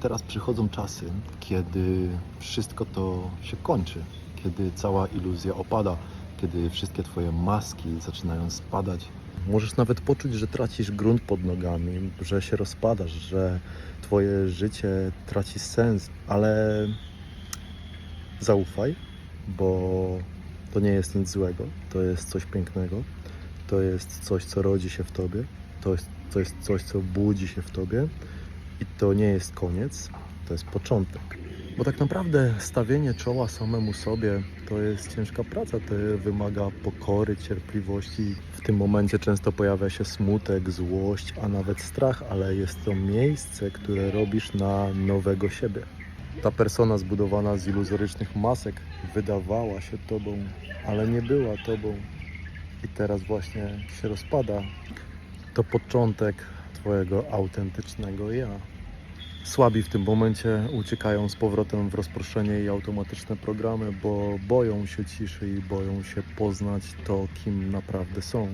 teraz przychodzą czasy, kiedy wszystko to się kończy, kiedy cała iluzja opada, kiedy wszystkie Twoje maski zaczynają spadać. Możesz nawet poczuć, że tracisz grunt pod nogami, że się rozpadasz, że Twoje życie traci sens, ale zaufaj, bo to nie jest nic złego, to jest coś pięknego, to jest coś, co rodzi się w Tobie, to jest, coś, co budzi się w Tobie i to nie jest koniec, to jest początek. Bo tak naprawdę stawienie czoła samemu sobie to jest ciężka praca, to wymaga pokory, cierpliwości. W tym momencie często pojawia się smutek, złość, a nawet strach, ale jest to miejsce, które robisz na nowego siebie. Ta persona zbudowana z iluzorycznych masek wydawała się tobą, ale nie była tobą i teraz właśnie się rozpada. To początek twojego autentycznego ja. Słabi w tym momencie uciekają z powrotem w rozproszenie i automatyczne programy, bo boją się ciszy i boją się poznać to, kim naprawdę są.